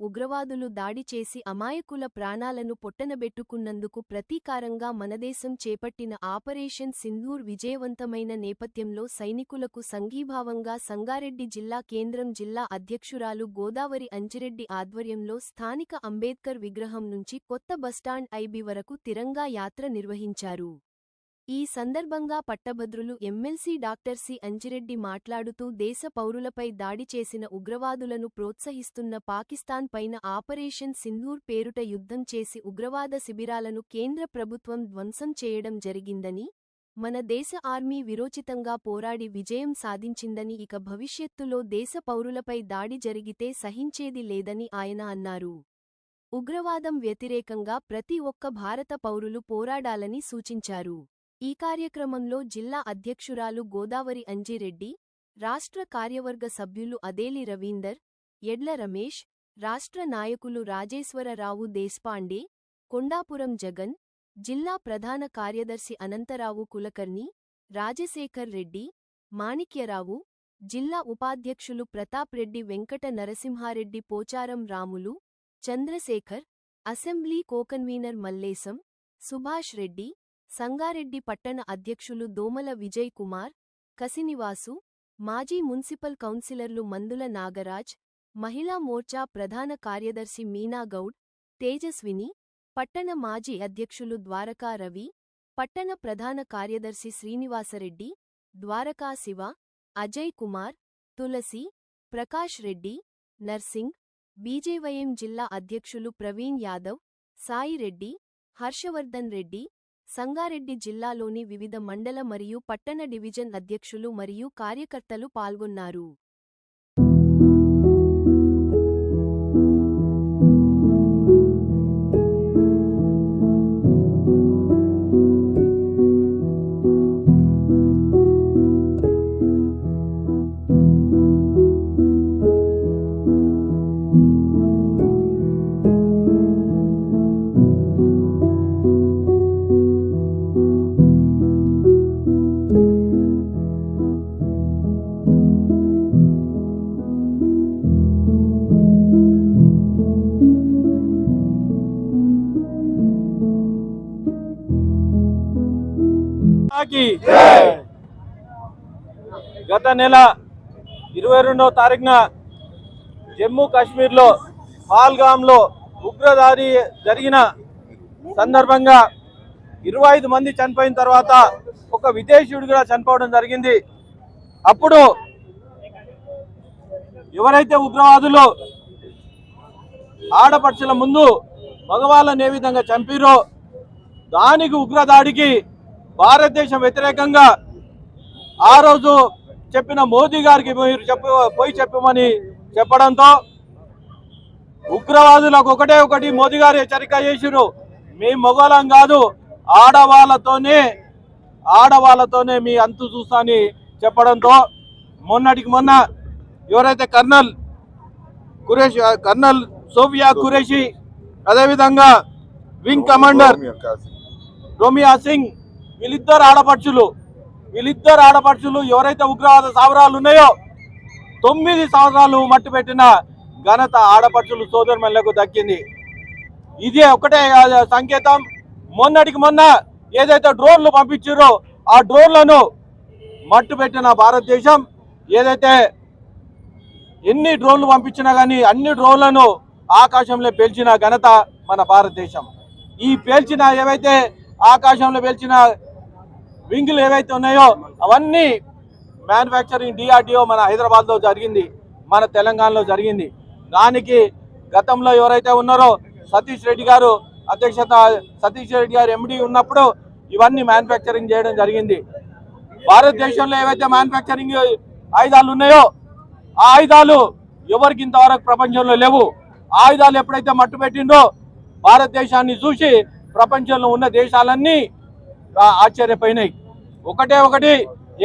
ఉగ్రవాదులు దాడి చేసి అమాయకుల ప్రాణాలను పొట్టనబెట్టుకున్నందుకు ప్రతీకారంగా మనదేశం చేపట్టిన ఆపరేషన్ సింధూర్ విజయవంతమైన నేపథ్యంలో సైనికులకు సంఘీభావంగా సంగారెడ్డి జిల్లా కేంద్రం జిల్లా అధ్యక్షురాలు గోదావరి అంజిరెడ్డి ఆధ్వర్యంలో స్థానిక అంబేద్కర్ విగ్రహం నుంచి కొత్త బస్టాండ్ ఐబీ వరకు తిరంగా యాత్ర నిర్వహించారు. ఈ సందర్భంగా పట్టభద్రులు ఎమ్మెల్సీ డాక్టర్ సి. అంజిరెడ్డి మాట్లాడుతూ దేశ పౌరులపై దాడి చేసిన ఉగ్రవాదులను ప్రోత్సహిస్తున్న పాకిస్తాన్ పైన ఆపరేషన్ సింధూర్ పేరుట యుద్ధం చేసి ఉగ్రవాద శిబిరాలను కేంద్ర ప్రభుత్వం ధ్వంసం చేయడం జరిగిందని మన దేశ ఆర్మీ విరోచితంగా పోరాడి విజయం సాధించిందని ఇక భవిష్యత్తులో దేశ పౌరులపై దాడి జరిగితే సహించేది లేదని ఆయన అన్నారు. ఉగ్రవాదం వ్యతిరేకంగా ప్రతి ఒక్క భారత పౌరులు పోరాడాలని సూచించారు. ఈ కార్యక్రమంలో జిల్లా అధ్యక్షురాలు గోదావరి అంజిరెడ్డి రాష్ట్ర కార్యవర్గ సభ్యులు అదేలి రవీందర్ ఎడ్ల రమేష్ రాష్ట్ర నాయకులు రాజేశ్వరరావు దేశ్పాండే కొండాపురం జగన్ జిల్లా ప్రధాన కార్యదర్శి అనంతరావు కులకర్ణి రాజశేఖర్ రెడ్డి మాణిక్యరావు జిల్లా ఉపాధ్యక్షులు Pratap Reddy Venkata Narasimhareddy Pocharam Ramulu Chandrashekar assembly co convener Mallesham Subhash Reddy Sangareddy పట్టణ అధ్యక్షులు దోమల విజయ్ కుమార్ కసినివాసు మాజీ మున్సిపల్ కౌన్సిలర్లు మందుల నాగరాజ్ మహిళా మోర్చా ప్రధాన కార్యదర్శి మీనాగౌడ్ తేజస్విని పట్టణ మాజీ అధ్యక్షులు ద్వారకా రవి పట్టణ ప్రధాన కార్యదర్శి శ్రీనివాసరెడ్డి ద్వారకా శివ అజయ్ కుమార్ తులసి ప్రకాష్ రెడ్డి నర్సింగ్ బీజేవైఎం జిల్లా అధ్యక్షులు ప్రవీణ్ యాదవ్ సాయిరెడ్డి హర్షవర్ధన్ రెడ్డి సంగారెడ్డి జిల్లాలోని వివిధ మండల మరియు పట్టణ డివిజన్ అధ్యక్షులు మరియు కార్యకర్తలు పాల్గొన్నారు. నెల ఇరవై రెండవ తారీఖున జమ్మూ కాశ్మీర్లో పాల్గామ్లో ఉగ్రదాడి జరిగిన సందర్భంగా ఇరవై ఐదు మంది చనిపోయిన తర్వాత ఒక విదేశీయుడు కూడా చనిపోవడం జరిగింది. అప్పుడు ఎవరైతే ఉగ్రవాదులు ఆడపడుచుల ముందు మగవాళ్ళని ఏ విధంగా చంపిరో దానికి ఉగ్రదాడికి భారతదేశం వ్యతిరేకంగా ఆ రోజు చెప్పిన మోదీ గారికి మీరు చెప్ప పోయి చెప్పమని చెప్పడంతో ఉగ్రవాదులకు ఒకటే ఒకటి మోదీ గారు హెచ్చరిక చేసిరు మీ మొగలం కాదు ఆడవాళ్ళతోనే ఆడవాళ్ళతోనే మీ అంతు చూస్తాని చెప్పడంతో మొన్నటికి మొన్న ఎవరైతే colonel Qureshi colonel Sofia Qureshi అదేవిధంగా వింగ్ కమాండర్ రోమియా సింగ్ వీళ్ళిద్దరు ఆడపడుచులు. వీళ్ళిద్దరు ఆడపడుచులు ఎవరైతే ఉగ్రవాద సావరాలు ఉన్నాయో తొమ్మిది సంవత్సరాలు మట్టి పెట్టిన ఘనత ఆడపడుచులు సోదరుమల్లకు దక్కింది. ఇదే ఒకటే సంకేతం. మొన్నటికి మొన్న ఏదైతే డ్రోన్లు పంపించారో ఆ డ్రోన్లను మట్టు పెట్టిన భారతదేశం. ఏదైతే ఎన్ని డ్రోన్లు పంపించినా కానీ అన్ని డ్రోన్లను ఆకాశంలో పేల్చిన ఘనత మన భారతదేశం. ఈ పేల్చిన ఏవైతే ఆకాశంలో పేల్చిన వింగులు ఏవైతే ఉన్నాయో అవన్నీ మ్యానుఫ్యాక్చరింగ్ డిఆర్డిఓ మన హైదరాబాద్లో జరిగింది మన తెలంగాణలో జరిగింది. దానికి గతంలో ఎవరైతే ఉన్నారో సతీష్ రెడ్డి గారు అధ్యక్షత సతీష్ రెడ్డి గారు ఎండి ఉన్నప్పుడు ఇవన్నీ మ్యానుఫ్యాక్చరింగ్ చేయడం జరిగింది. భారతదేశంలో ఏవైతే మ్యానుఫ్యాక్చరింగ్ ఆయుధాలు ఉన్నాయో ఆ ఆయుధాలు ఎవరికి ఇంతవరకు ప్రపంచంలో లేవు. ఆయుధాలు ఎప్పుడైతే మట్టుపెట్టిందో భారతదేశాన్ని చూసి ప్రపంచంలో ఉన్న దేశాలన్నీ ఆశ్చర్యపోయినాయి. ఒకటే ఒకటి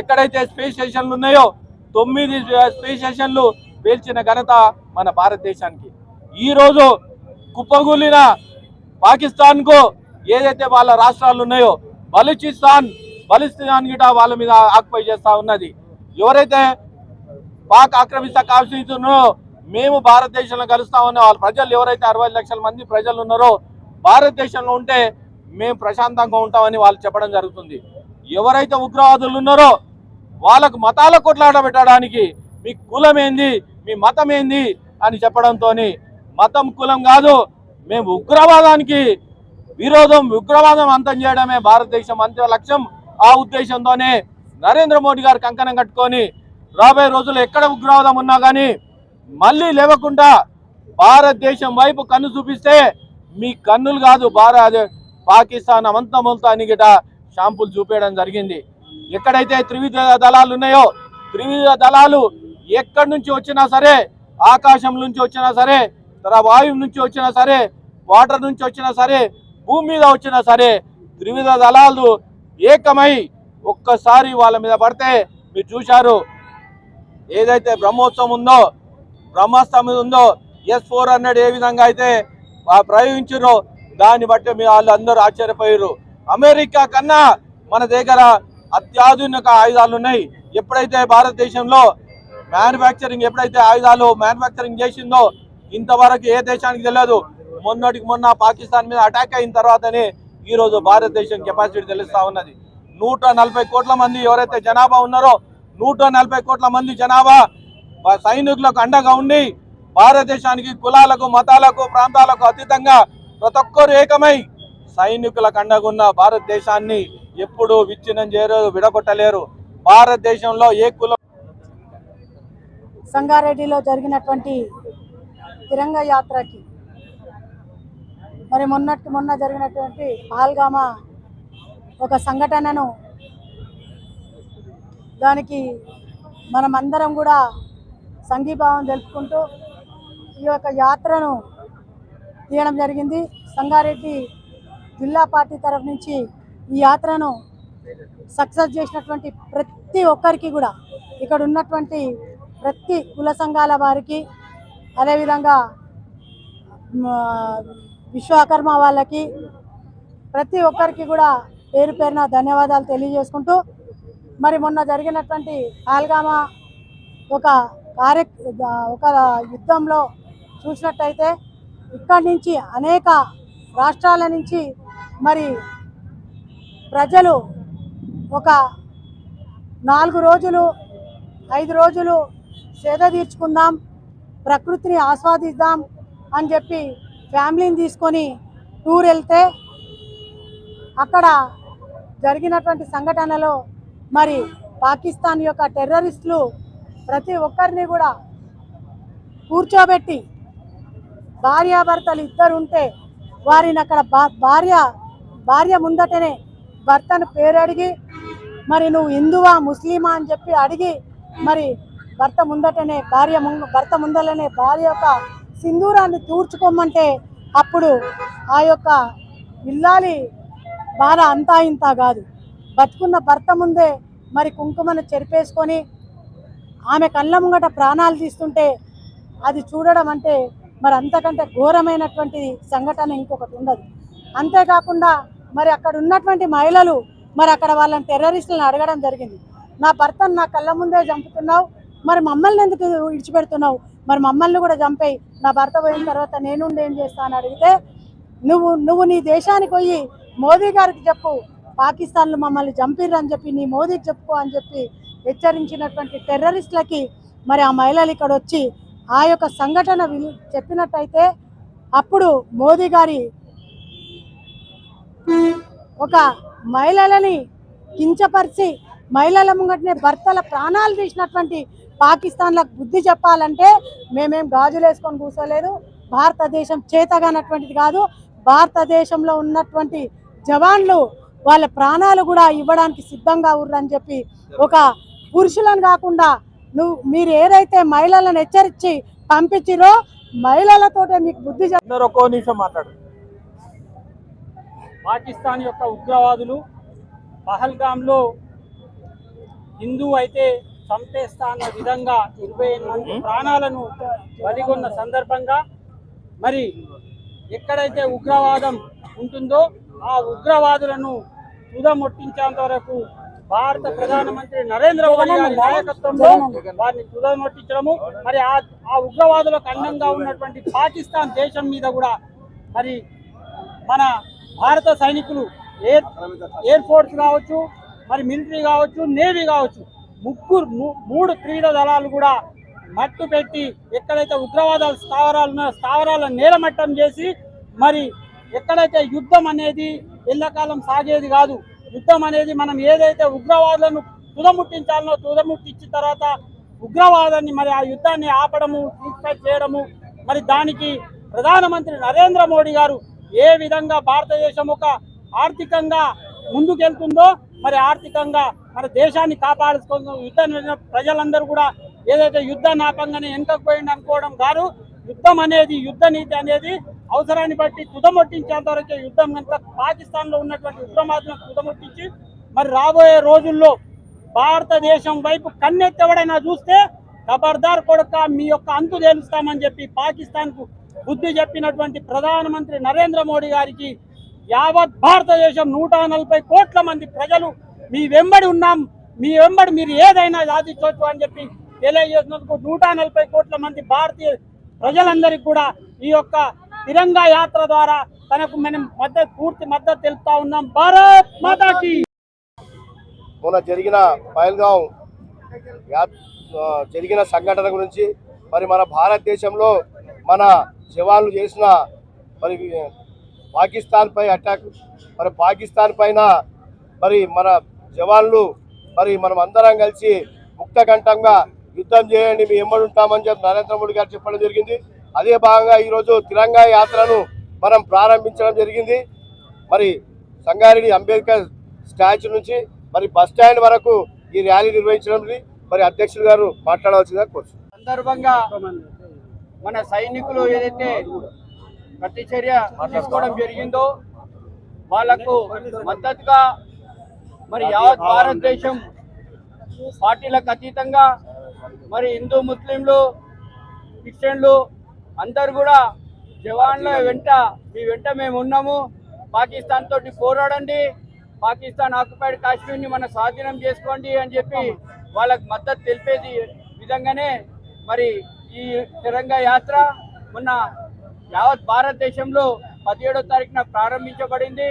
ఎక్కడైతే స్పేస్ స్టేషన్లు ఉన్నాయో తొమ్మిది స్పేస్ స్టేషన్లు పేల్చిన ఘనత మన భారతదేశానికి. ఈరోజు కుప్పగూలిన పాకిస్తాన్కు ఏదైతే వాళ్ళ రాష్ట్రాలు ఉన్నాయో బలూచిస్తాన్ బలిస్తాన్ గిట వాళ్ళ మీద ఆక్యుపై చేస్తూ ఉన్నది. ఎవరైతే పాక్ ఆక్రమిస్తా కాల్చుతున్నారో మేము భారతదేశంలో కలుస్తామని వాళ్ళ ప్రజలు ఎవరైతే అరవై లక్షల మంది ప్రజలు ఉన్నారో భారతదేశంలో ఉంటే మేము ప్రశాంతంగా ఉంటామని వాళ్ళు చెప్పడం జరుగుతుంది. ఎవరైతే ఉగ్రవాదులు ఉన్నారో వాళ్ళకు మతాల కొట్లాట పెట్టడానికి మీ కులం ఏంది మీ మతం ఏంది అని చెప్పడంతో మతం కులం కాదు మేము ఉగ్రవాదానికి విరోధం ఉగ్రవాదం అంతం చేయడమే భారతదేశం అంత లక్ష్యం. ఆ ఉద్దేశంతోనే నరేంద్ర మోడీ గారు కంకణం కట్టుకొని రాబోయే రోజుల్లో ఎక్కడ ఉగ్రవాదం ఉన్నా కానీ మళ్ళీ లేవకుండా భారతదేశం వైపు కన్ను చూపిస్తే మీ కన్నులు కాదు భారత పాకిస్తాన్ అమంతమంతా గిట షాంపులు చూపేయడం జరిగింది. ఎక్కడైతే త్రివిధ దళాలు ఉన్నాయో త్రివిధ దళాలు ఎక్కడి నుంచి వచ్చినా సరే ఆకాశం నుంచి వచ్చినా సరే తర్వాత వాయువు నుంచి వచ్చినా సరే వాటర్ నుంచి వచ్చినా సరే భూమి మీద వచ్చినా సరే త్రివిధ దళాలు ఏకమై ఒక్కసారి వాళ్ళ మీద పడితే మీరు చూశారు. ఏదైతే బ్రహ్మోత్సవం ఉందో బ్రహ్మాస్త్రం ఉందో ఎస్ ఫోర్ హండ్రెడ్ ఏ విధంగా అయితే ప్రయోగించారో దాన్ని బట్టి మీ వాళ్ళు అందరూ ఆశ్చర్యపోయారు అమెరికా కన్నా మన దగ్గర అత్యాధునిక ఆయుధాలు ఉన్నాయి. ఎప్పుడైతే భారతదేశంలో మ్యానుఫ్యాక్చరింగ్ ఎప్పుడైతే ఆయుధాలు మ్యానుఫ్యాక్చరింగ్ చేసిందో ఇంతవరకు ఏ దేశానికి తెలియదు. మొన్నటికి మొన్న పాకిస్తాన్ మీద అటాక్ అయిన తర్వాతనే ఈ రోజు భారతదేశం కెపాసిటీ తెలుస్తా ఉన్నది. నూట నలభై కోట్ల మంది ఎవరైతే జనాభా ఉన్నారో నూట నలభై కోట్ల మంది జనాభా సైనికులకు అండగా ఉండి భారతదేశానికి కులాలకు మతాలకు ప్రాంతాలకు అతీతంగా ప్రతి ఒక్కరు ఏకమై సైనికులకు కండగున్న భారతదేశాన్ని ఎప్పుడు విచ్ఛిన్నం చేయరు విడగొట్టలేరు. భారతదేశంలో ఏ కులం సంగారెడ్డిలో జరిగినటువంటి తిరంగ యాత్రకి మరి మొన్నటి మొన్న జరిగినటువంటి పహల్గామా ఒక సంఘటనను దానికి మనం అందరం కూడా సంఘీభావం తెలుపుకుంటూ ఈ యొక్క యాత్రను తీయడం జరిగింది. సంగారెడ్డి జిల్లా పార్టీ తరఫు నుంచి ఈ యాత్రను సక్సెస్ చేసినటువంటి ప్రతి ఒక్కరికి కూడా ఇక్కడ ఉన్నటువంటి ప్రతి కుల సంఘాల వారికి అదేవిధంగా విశ్వకర్మ వాళ్ళకి ప్రతి ఒక్కరికి కూడా పేరు పేరున ధన్యవాదాలు తెలియజేసుకుంటూ మరి మొన్న జరిగినటువంటి పాల్గామా ఒక కార్య ఒక యుద్ధంలో చూసినట్టయితే ఇక్కడి నుంచి అనేక రాష్ట్రాల నుంచి మరి ప్రజలు ఒక నాలుగు రోజులు ఐదు రోజులు సేద తీర్చుకుందాం ప్రకృతిని ఆస్వాదిద్దాం అని చెప్పి ఫ్యామిలీని తీసుకొని టూర్ వెళ్తే అక్కడ జరిగినటువంటి సంఘటనలో మరి పాకిస్తాన్ యొక్క టెర్రరిస్టులు ప్రతి ఒక్కరిని కూడా కూర్చోబెట్టి భార్యాభర్తలు ఇద్దరు ఉంటే వారిని అక్కడ భార్య భార్య ముందటనే భర్తను పేరు అడిగి మరి నువ్వు హిందువా ముస్లిమా అని చెప్పి అడిగి మరి భర్త ముందటనే భార్య ముందు భర్త ముందలనే భార్య యొక్క సింధూరాన్ని తూర్చుకోమంటే అప్పుడు ఆ యొక్క ఇల్లాలి బాధ అంతా ఇంత కాదు. బతుకున్న భర్త ముందే మరి కుంకుమను చెరిపేసుకొని ఆమె కళ్ళ ముంగట ప్రాణాలు తీస్తుంటే అది చూడడం అంటే మరి అంతకంటే ఘోరమైనటువంటి సంఘటన ఇంకొకటి ఉండదు. అంతేకాకుండా మరి అక్కడ ఉన్నటువంటి మహిళలు మరి అక్కడ వాళ్ళని టెర్రరిస్టులను అడగడం జరిగింది. నా భర్తను నా కళ్ళ ముందే చంపుతున్నావు మరి మమ్మల్ని ఎందుకు విడిచిపెడుతున్నావు? మరి మమ్మల్ని కూడా చంపేయి. నా భర్త పోయిన తర్వాత నేనుండి ఏం చేస్తాను అడిగితే నువ్వు నువ్వు నీ దేశానికి పోయి మోదీ గారికి చెప్పు పాకిస్తాన్లు మమ్మల్ని చంపిర్రు అని చెప్పి నీ మోదీకి చెప్పుకో అని చెప్పి హెచ్చరించినటువంటి టెర్రరిస్టులకి మరి ఆ మహిళలు ఇక్కడ వచ్చి ఆ యొక్క సంఘటన విని- చెప్పినట్టయితే అప్పుడు మోదీ గారి ఒక మహిళలని కించపరిచి మహిళల ముంగటనే భర్తల ప్రాణాలు తీసినటువంటి పాకిస్తాన్లకు బుద్ధి చెప్పాలంటే మేమేం గాజులు వేసుకొని కూర్చోలేదు. భారతదేశం చేతగానటువంటిది కాదు. భారతదేశంలో ఉన్నటువంటి జవాన్లు వాళ్ళ ప్రాణాలు కూడా ఇవ్వడానికి సిద్ధంగా ఉర్రని చెప్పి ఒక పురుషులను కాకుండా నువ్వు మీరు ఏదైతే మహిళలను హెచ్చరించి పంపించిరో మహిళలతోటే మీకు బుద్ధి ఒక్కో నిమిషం మాట్లాడు. పాకిస్తాన్ యొక్క ఉగ్రవాదులు పహల్గామ్లో హిందూ అయితే చంపేస్తా అన్న విధంగా ఇరవై మంది ప్రాణాలను బలిగొన్న సందర్భంగా మరి ఎక్కడైతే ఉగ్రవాదం ఉంటుందో ఆ ఉగ్రవాదులను తుదముట్టించేంత వరకు భారత ప్రధానమంత్రి నరేంద్ర మోడీ గారి నాయకత్వంలో వారిని తుదముట్టించడము మరి ఆ ఆ ఉగ్రవాదులకు అండంగా ఉన్నటువంటి పాకిస్తాన్ దేశం మీద కూడా మరి మన భారత సైనికులు ఎయిర్ ఎయిర్ ఫోర్స్ కావచ్చు మరి మిలిటరీ కావచ్చు నేవీ కావచ్చు ముగ్గురు మూడు త్రివిధ దళాలు కూడా మట్టు పెట్టి ఎక్కడైతే ఉగ్రవాద స్థావరాలు స్థావరాలను నేలమట్టం చేసి మరి ఎక్కడైతే యుద్ధం అనేది ఎల్లకాలం సాగేది కాదు యుద్ధం అనేది మనం ఏదైతే ఉగ్రవాదులను తుదముట్టించాలనో తుదముట్టించిన తర్వాత ఉగ్రవాదాన్ని మరి ఆ యుద్ధాన్ని ఆపడము చేయడము మరి దానికి ప్రధానమంత్రి నరేంద్ర మోడీ గారు ఏ విధంగా భారతదేశం ఒక ఆర్థికంగా ముందుకెళ్తుందో మరి ఆర్థికంగా మన దేశాన్ని కాపాడుకుందో యుద్ధం ప్రజలందరూ కూడా ఏదైతే యుద్ధ నాపంగానే వెనుకకు పోయింది అనుకోవడం కాదు యుద్ధం అనేది యుద్ధ నీతి అనేది అవసరాన్ని బట్టి తుదముట్టించేంత వరకే యుద్ధం కనుక పాకిస్తాన్లో ఉన్నటువంటి ఉగ్రవాదులను తుదమొట్టించి మరి రాబోయే రోజుల్లో భారతదేశం వైపు కన్నెత్తెవడైనా చూస్తే ఖబర్దార్ కొడక మీ యొక్క అంతు తేలుస్తామని చెప్పి పాకిస్తాన్కు బుద్ధి చెప్పినటువంటి ప్రధానమంత్రి నరేంద్ర మోడీ గారికి యావత్ భారతదేశం నూట నలభై కోట్ల మంది ప్రజలు మీ వెంబడి ఉన్నాం మీ వెంబడి మీరు ఏదైనా సాధించవచ్చు అని చెప్పి తెలియజేసినందుకు నూట నలభై కోట్ల మంది భారతీయ ప్రజలందరికీ కూడా ఈ యొక్క తిరంగా యాత్ర ద్వారా తనకు మనం మద్దతు పూర్తి మద్దతు తెలుపుతా ఉన్నాం. భారత్ మాతాకి! మొన్న జరిగిన పహల్గాం జరిగిన సంఘటన గురించి మరి మన భారతదేశంలో మన జవాన్లు చేసిన మరి పాకిస్తాన్ పై అటాక్ మరి పాకిస్తాన్ పైన మరి మన జవాన్లు మరి మనం అందరం కలిసి ముక్తకంఠంగా యుద్ధం చేయండి మేము ఎమ్మడి ఉంటామని చెప్పి నరేంద్ర మోడీ గారు చెప్పడం జరిగింది. అదే భాగంగా ఈరోజు తిరంగా యాత్రను మనం ప్రారంభించడం జరిగింది. మరి సంగారెడ్డి అంబేద్కర్ స్టాచ్యూ నుంచి మరి బస్ స్టాండ్ వరకు ఈ ర్యాలీ నిర్వహించడం మరి అధ్యక్షులు గారు మాట్లాడవలసిందిగా కోరు సందర్భంగా మన సైనికులు ఏదైతే ప్రతిచర్య తీసుకోవడం జరిగిందో వాళ్ళకు మద్దతుగా మరి యావత్ భారతదేశం పార్టీలకు అతీతంగా మరి హిందూ ముస్లింలు క్రిస్టియన్లు అందరు కూడా జవాన్ల వెంట మీ వెంట మేము ఉన్నాము. పాకిస్తాన్ తోటి పోరాడండి. పాకిస్తాన్ ఆక్యుపైడ్ కాశ్మీర్ని మన స్వాధీనం చేసుకోండి అని చెప్పి వాళ్ళకి మద్దతు తెలిపేది విధంగానే మరి ఈ తిరంగా యాత్ర మొన్న యావత్ భారతదేశంలో పదిహేడో తారీఖున ప్రారంభించబడింది.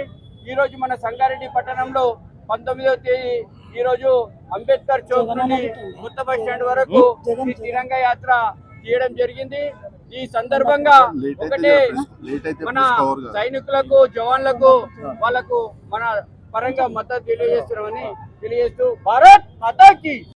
ఈరోజు మన సంగారెడ్డి పట్టణంలో పంతొమ్మిదవ తేదీ ఈరోజు అంబేద్కర్ చౌక్ నుండి కొత్త బస్ స్టాండ్ వరకు ఈ తిరంగా యాత్ర చేయడం జరిగింది. ఈ సందర్భంగా ఒకటే మన సైనికులకు జవాన్లకు వాళ్ళకు మన పరంగా మద్దతు తెలియజేస్తున్నామని తెలియజేస్తూ భారత్ మాతాకి!